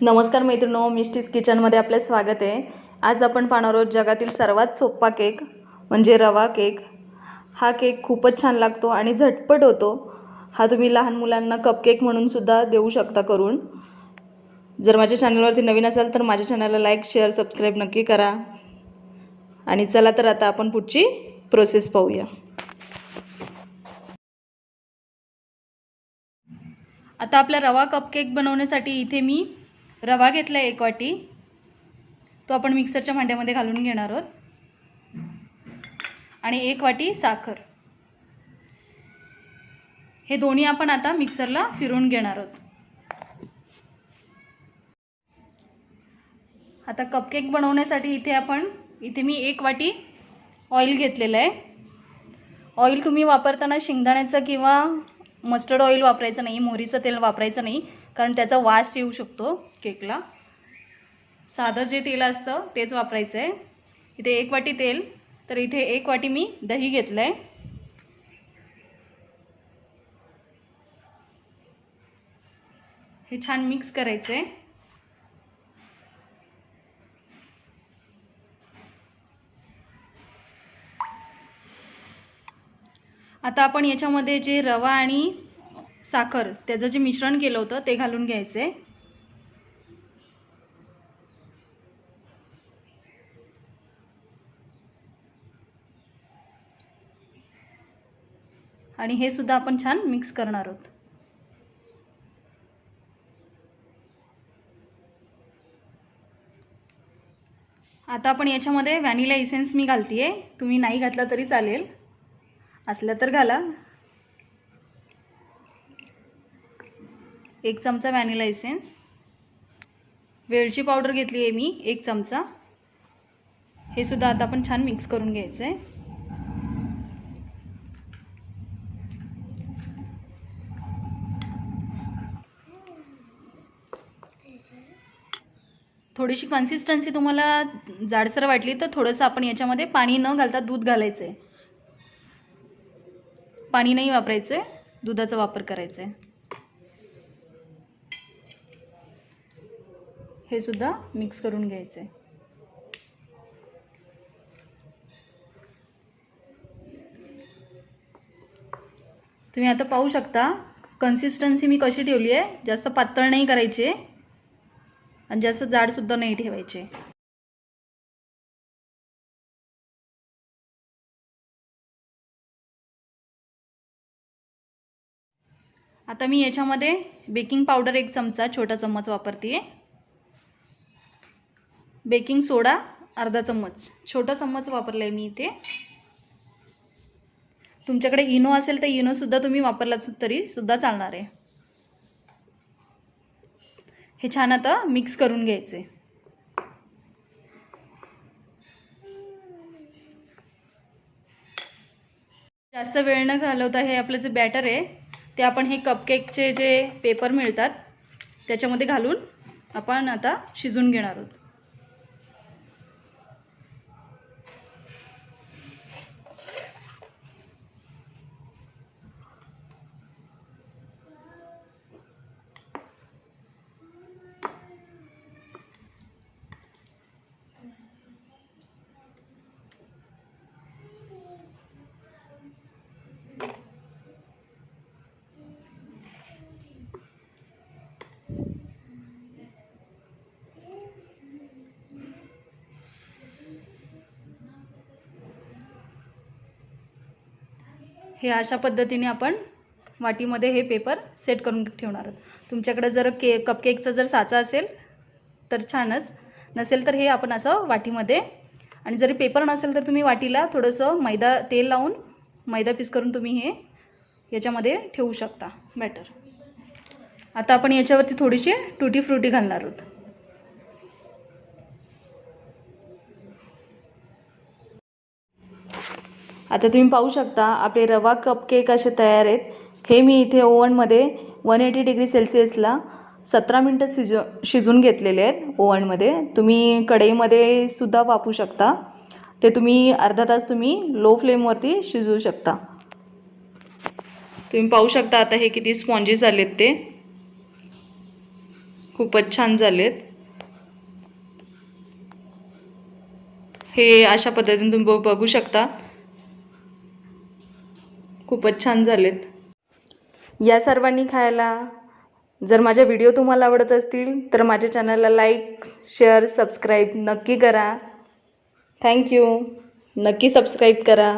नमस्कार मैत्रिणो मिस्टीज किचनमध्ये आपले स्वागत आहे. आज आपण पाहणार आहोत जगातील सर्वात सोपा केक म्हणजे रवा केक. हा केक खूपच छान लागतो आणि झटपट होतो. हा तुम्ही लहान मुलांना कपकेक म्हणूनसुद्धा देऊ शकता करून. जर माझ्या चॅनलवरती नवीन असाल तर माझ्या चॅनलला लाईक शेअर सबस्क्राईब नक्की करा. आणि चला तर आता आपण पुढची प्रोसेस पाहूया. आता आपला रवा कपकेक बनवण्यासाठी इथे मी रवा घेतला आहे एक वाटी. तो आपण मिक्सरच्या भांड्यामध्ये घालून घेणार आहोत. आणि एक वाटी साखर. हे दोन्ही आपण आता मिक्सरला फिरवून घेणार आहोत. आता कपकेक बनवण्यासाठी इथे आपण इथे मी एक वाटी ऑइल घेतलेलं आहे. ऑइल तुम्ही वापरताना शेंगदाण्याचं किंवा मस्टर्ड ऑइल वापरायचं नाही मोहरीचं तेल वापरायचं नाही. कारण त्याचा वास येऊ शकतो केकला. साधं जे तेल असतं तेच वापरायचं आहे इथे एक वाटी तेल तर इथे एक वाटी मी दही घेतलं आहे हे छान मिक्स करायचं आहे आता आपण याच्यामध्ये जे रवा आणि साखर त्याचं जे मिश्रण केलं होतं ते घालून घ्यायचं. आहे आणि हे सुद्धा आपण छान मिक्स करणार आहोत. आता आपण याच्यामध्ये व्हॅनिला इसेन्स मी घालते आहे तुम्ही नाही घातला तरी चालेल. असलं तर घाला. एक चमचा व्हॅनिला इसेन्स वेलची पावडर घेतली आहे मी एक चमचा. हे सुद्धा आता आपण छान मिक्स करून घ्यायचं आहे थोडीशी कन्सिस्टन्सी तुम्हाला जाडसर वाटली तर थोडंसं आपण याच्यामध्ये पाणी न घालता दूध घालायचं आहे पाणी नाही वापरायचं आहे दुधाचा वापर करायचा आहे हे सुद्धा मिक्स करून घ्यायचं. आहे तुम्ही आता पाहू शकता कन्सिस्टन्सी मी कशी ठेवली आहे? जास्त पातळ नाही करायची. आहे आणि जास्त जाडसुद्धा नाही ठेवायचे. आता मी याच्यामध्ये बेकिंग पावडर एक चमचा छोटा चम्मच वापरते बेकिंग सोडा अर्धा चम्मच. छोटा चम्मच वापरला आहे मी इथे. तुमच्याकडे इनो असेल तर इनोसुद्धा तुम्ही वापरला तरी सुद्धा चालणार आहे. हे छान आता मिक्स करून घ्यायचे जास्त वेळ न घालवता हे आपलं जे बॅटर आहे ते आपण हे कपकेकचे जे पेपर मिळतात त्याच्यामध्ये घालून आपण आता शिजून घेणार आहोत. हे अशा पद्धतीने आपण वाटीमध्ये हे पेपर सेट करून ठेवणार आहोत. तुमच्याकडे जर के कपकेकचा जर साचा असेल तर छानच. नसेल तर हे आपण असं वाटीमध्ये आणि जरी पेपर नसेल तर तुम्ही वाटीला थोडंसं मैदा तेल लावून मैदा पीस करून तुम्ही हे याच्यामध्ये ठेवू शकता. बॅटर आता आपण याच्यावरती थोडीशी टुटी फ्रुटी घालणार आहोत. आता तुम्ही पाहू शकता आपले रवा कपकेक असे तयार आहेत. हे मी इथे ओव्हनमध्ये वन एटी डिग्री सेल्सिअसला सतरा मिनटं शिज शिजून घेतलेले आहेत ओव्हनमध्ये. तुम्ही कढईमध्ये सुद्धा वापरू शकता. ते तुम्ही अर्धा तास तुम्ही लो फ्लेमवरती शिजवू शकता. तुम्ही पाहू शकता आता हे किती स्पॉन्जी झालेत ते. खूपच छान झालेत. हे अशा पद्धतीने तुम्ही ब- बघू शकता. खूपच छान झालेत. या सर्वांनी खायला जर माझ्या व्हिडिओ तुम्हाला आवडत असतील तर माझ्या चॅनलला लाईक शेअर सबस्क्राईब नक्की करा. थँक्यू नक्की सबस्क्राईब करा.